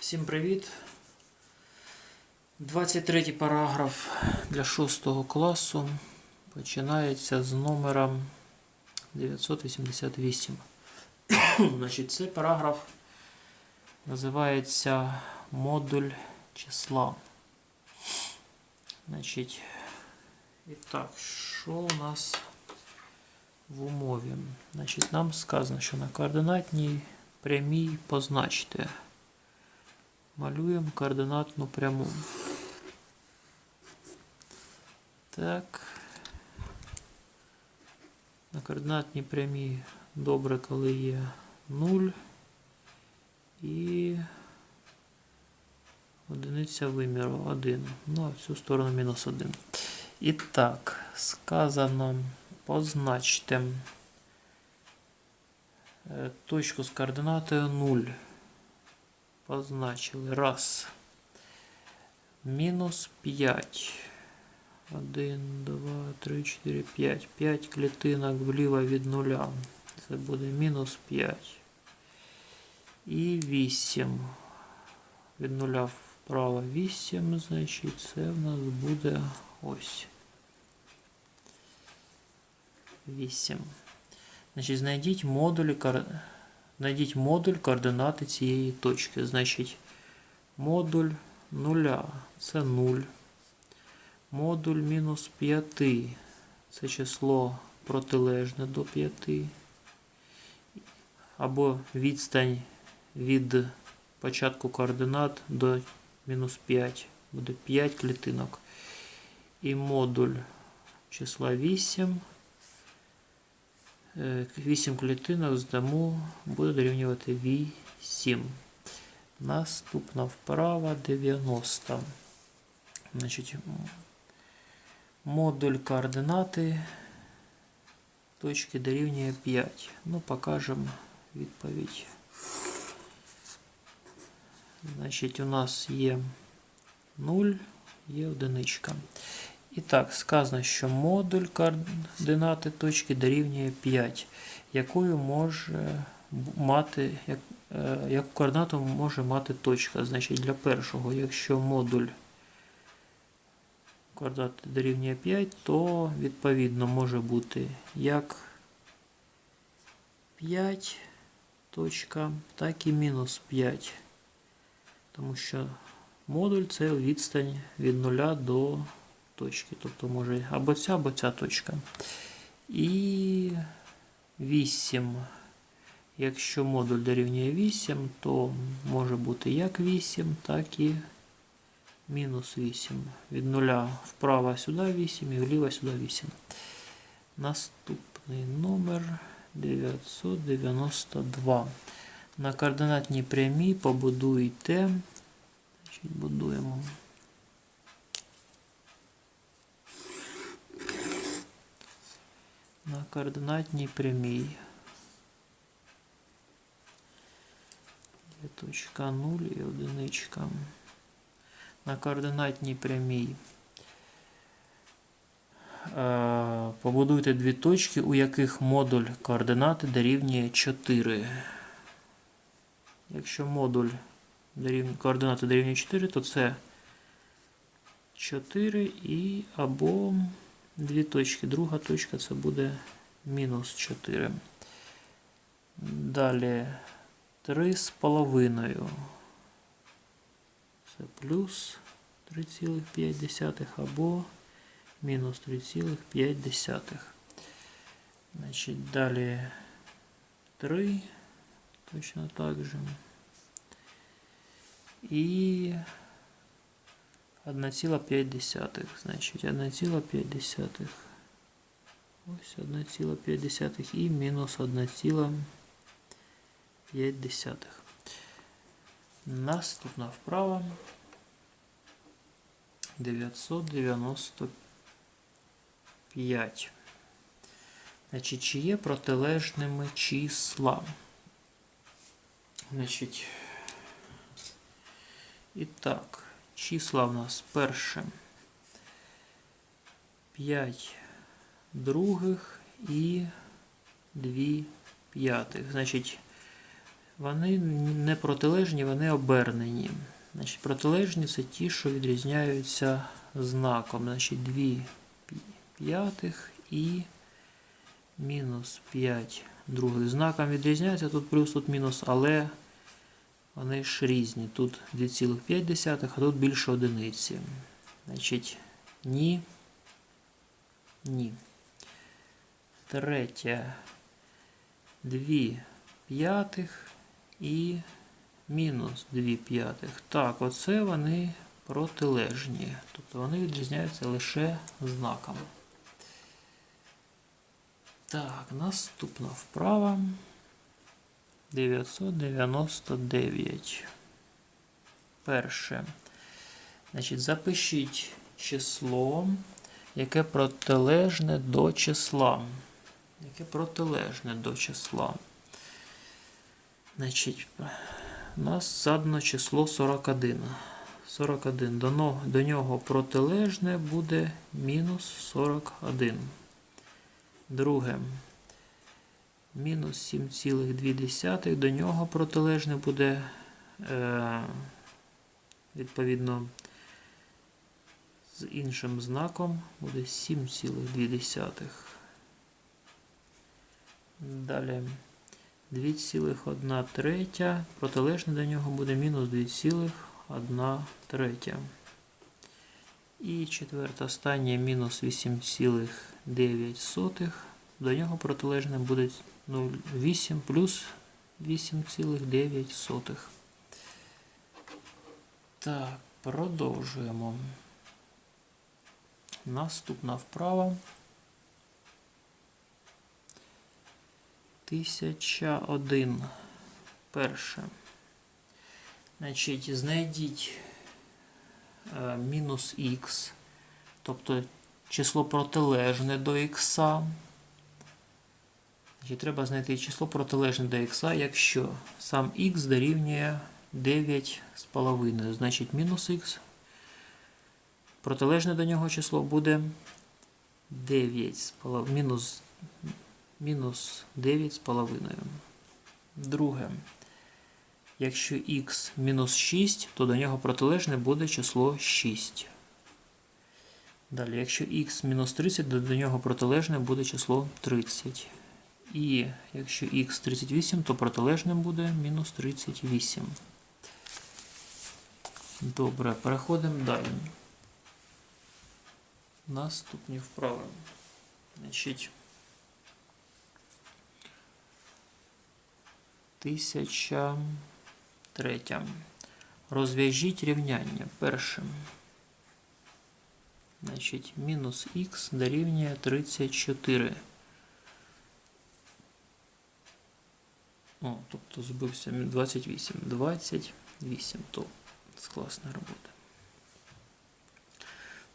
Всім привіт. 23 параграф для 6 класу починається з номером 988. Значить, цей параграф називається модуль числа. Значить, і так, що у нас в умові? Значить, нам сказано, що на координатній прямій позначте. Малюємо координатну пряму. Так. На координатній прямій добре, коли є 0 і одиниця виміру 1. Ну, а в цю сторону мінус 1. І так, сказано, позначте е, точку з координатою 0 позначили. Раз. Мінус 5. 1, 2, 3, 4, 5. 5 клітинок вліво від нуля. Це буде мінус 5. І 8. Від нуля вправо 8, значить, це в нас буде ось. 8. Значить, знайдіть модулі координати. Знайдіть модуль координати цієї точки. Значить, модуль 0 це 0. Модуль мінус 5 це число протилежне до 5. Або відстань від початку координат до мінус 5. Буде 5 клітинок. І модуль числа 8. 8 клітинок здамо, буде дорівнювати 8. Наступна вправа 90. Значить, модуль координати точки дорівнює 5. Ну, покажемо відповідь. Значить, у нас є 0, є одиничка. І так, сказано, що модуль координати точки дорівнює 5, якою може мати, як, е, яку координату може мати точка. Значить, для першого, якщо модуль координати дорівнює 5, то відповідно може бути як 5 точка, так і мінус 5. Тому що модуль це відстань від 0 до точки. Тобто може або ця, або ця точка. І 8. Якщо модуль дорівнює 8, то може бути як 8, так і мінус 8. Від 0 вправо сюди 8 і вліво сюди 8. Наступний номер 992. На координатній прямій побудуйте. Значить, будуємо. На координатній прямій. Є точка 0 і одиничка. На координатній прямій. Е, Побудуйте дві точки, у яких модуль координати дорівнює 4. Якщо модуль координати дорівнює 4, то це 4 і або дві точки. Друга точка це буде мінус 4. Далі 3 з половиною. Це плюс 3,5 або мінус 3,5. Значить, далі 3. Точно так же. І 1,5. Значить 1,5. Ось 1,5 і мінус 1,5. Наступна вправа 995. Значить, чи є протилежними числа? Значить, і так. Числа в нас перше 5 других і 2 п'ятих. Значить, Вони не протилежні, вони обернені. Значить, протилежні це ті, що відрізняються знаком. Значить, 2 п'ятих і мінус 5 других. Знаком відрізняються, тут плюс, тут мінус, але вони ж різні. Тут 2,5, а тут більше одиниці. Значить, ні. Ні. Третє. 2 п'ятих і мінус 2 п'ятих. Так, оце вони протилежні. Тобто вони відрізняються лише знаком. Так, наступна вправа. 999. Перше. Значить, запишіть число, яке протилежне до числа. Яке протилежне до числа. Значить, у нас задано число 41. 41. До, до нього протилежне буде мінус 41. Друге. Мінус 7,2. До нього протилежне буде е, відповідно з іншим знаком буде 7,2. Далі 2,1 третя. Протилежне до нього буде мінус 2,1 третя. І четверте, останнє мінус 8,9. До нього протилежне буде 0,8 плюс 8,9. Так, продовжуємо. Наступна вправа. 1001. Перше. Значить, знайдіть е, мінус х, тобто число протилежне до х. Значить, треба знайти число протилежне до х, якщо сам х дорівнює 9,5. Значить, мінус х. Протилежне до нього число буде 9, мінус мінус 9,5. Друге. Якщо х мінус 6, то до нього протилежне буде число 6. Далі, якщо х мінус 30, то до нього протилежне буде число 30. І якщо х 38, то протилежним буде мінус 38. Добре, переходимо далі. Наступні вправи. Значить, Тисяча третя. Розв'яжіть рівняння. Перше. Значить, мінус х дорівнює 34. О, тобто збився 28. 28. То це класна робота.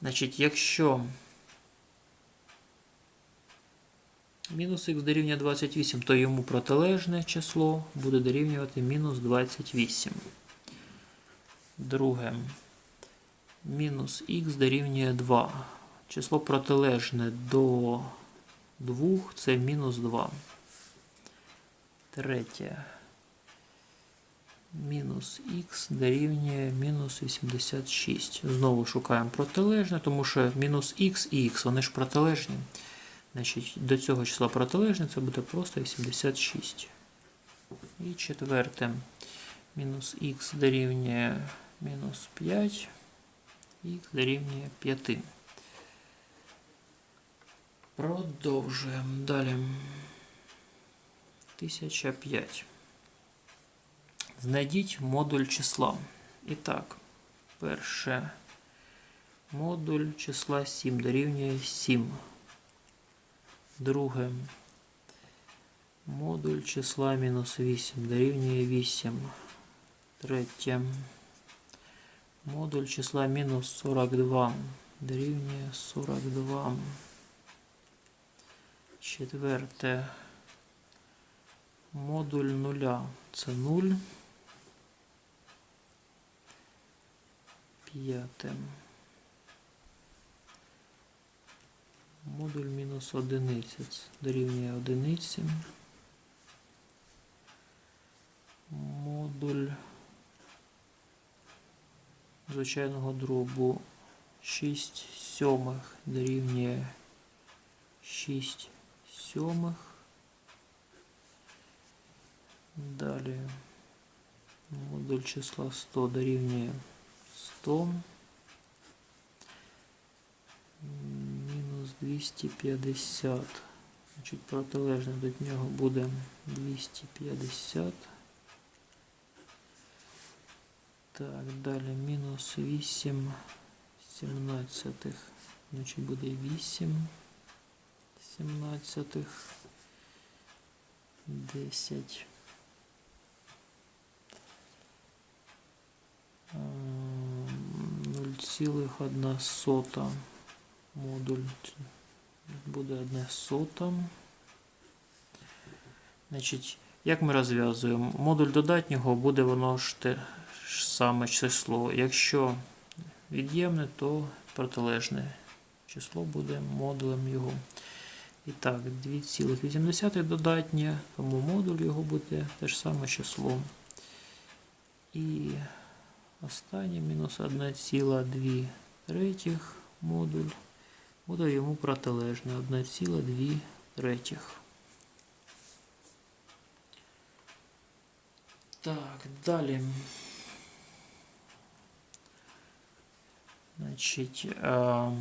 Значить, якщо Мінус х дорівнює 28, то йому протилежне число буде дорівнювати мінус 28. Друге. Мінус х дорівнює 2. Число протилежне до 2 це мінус 2. Третє. Мінус х дорівнює мінус 86. Знову шукаємо протилежне, тому що мінус х і х, вони ж протилежні. Значить, до цього числа протилежне це буде просто 86. І четверте. Мінус х дорівнює мінус 5, х дорівнює 5. Продовжуємо далі. 1005. Знайдіть модуль числа. І так, перше. Модуль числа 7 дорівнює 7. Друге. Модуль числа мінус 8 дорівнює 8. Третє. Модуль числа мінус 42 дорівнює 42. Четверте. Модуль нуля це 0. П'яте. Модуль мінус одиниці дорівнює одиниці. модуль звичайного дробу 6 сьомих дорівнює 6 сьомих. Далі модуль числа 100 дорівнює 100. Мінус 250. Значить, протилежне до нього буде 250. Так, далі мінус 8 сімнадцятих. Значить буде 8 сімнадцятих. 10. 0,1 сота. Модуль буде 1 сота. Значить, як ми розв'язуємо? Модуль додатнього буде воно ж те ж саме число. Якщо від'ємне, то протилежне число буде модулем його. І так, 2,8 додатнє, тому модуль його буде те ж саме число. І останнє мінус 1,2 третіх модуль буде йому протилежне 1,2 третіх. Так, далі. Значить, а,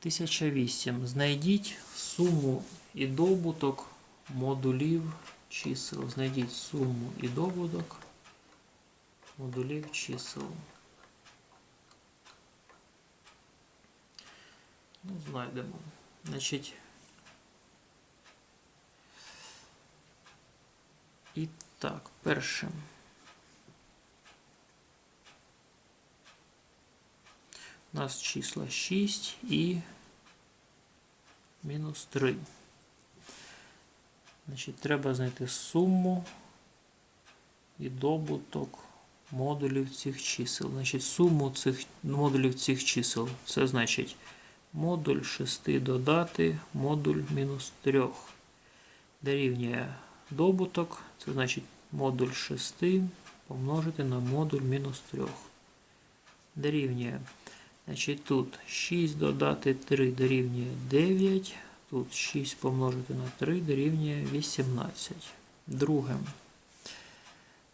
1008. Знайдіть суму і добуток модулів чисел. Знайдіть суму і добуток модулів чисел. Ну, знайдемо. Значить. І так, перше. У нас числа 6 і мінус 3. Значить, треба знайти суму і добуток модулів цих чисел. Значить, суму цих модулів цих чисел. Це значить модуль 6 додати модуль мінус 3. Дорівнює добуток. Це значить модуль 6 помножити на модуль мінус 3. Дорівнює. Значить, тут 6 додати 3 дорівнює 9. Тут 6 помножити на 3 дорівнює 18. Друге.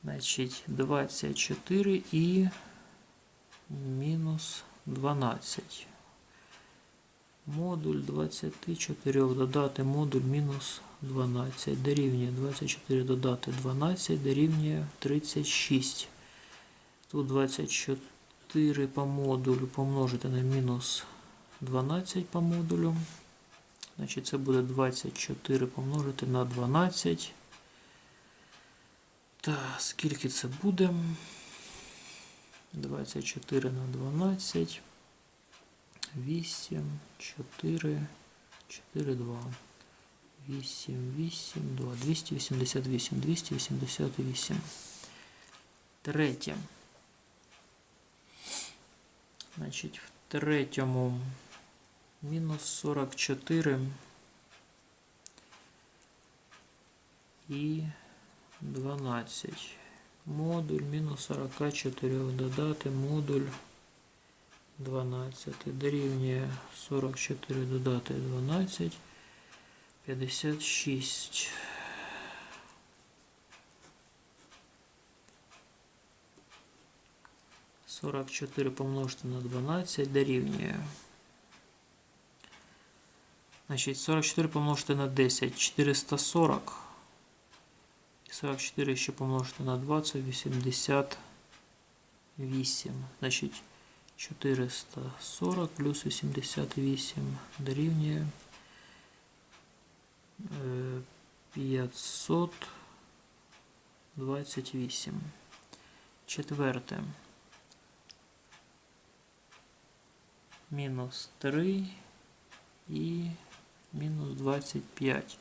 Значить, 24 і мінус 12. Модуль 24 додати модуль мінус 12 дорівнює 24 додати 12 дорівнює 36. Тут 24 по модулю помножити на мінус 12 по модулю. Значить, це буде 24 помножити на 12. Та скільки це буде? 24 на 12. 8, 4, 4, 2. 8, 8, 2. 288, 288. Третє. Значить, в третьому мінус 44 і 12. Модуль мінус 44 додати модуль 12. Дорівнює 44 додати 12. 56. Сорок чотири помножити на 12 дорівнює. Значить, 44 помножити на 10, 440. 44 ще помножити на 20, 88. Значить, 440 плюс 88 дорівнює 528. Четверте. Мінус 3 і мінус 25.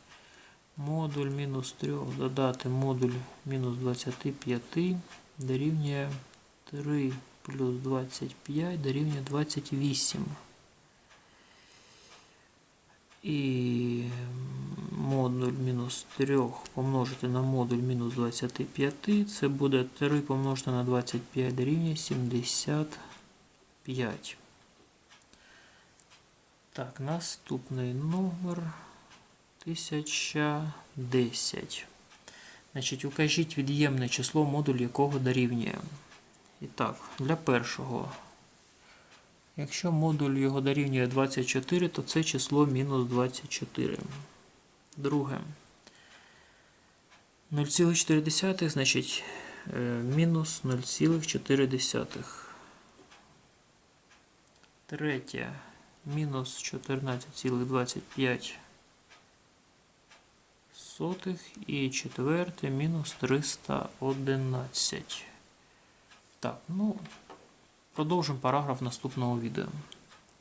Модуль мінус 3 додати модуль мінус 25 дорівнює 3 плюс 25 дорівнює 28. І модуль мінус 3 помножити на модуль мінус 25, це буде 3 помножити на 25 дорівнює 75. Так, наступний номер 1010. Значить, укажіть від'ємне число, модуль якого дорівнює. І так, для першого. Якщо модуль його дорівнює 24, то це число мінус 24. Друге. 0,4, значить е, мінус 0,4. Третє. Мінус 14,25 сотих. І четверте мінус 311. Так, ну, продовжимо параграф наступного відео.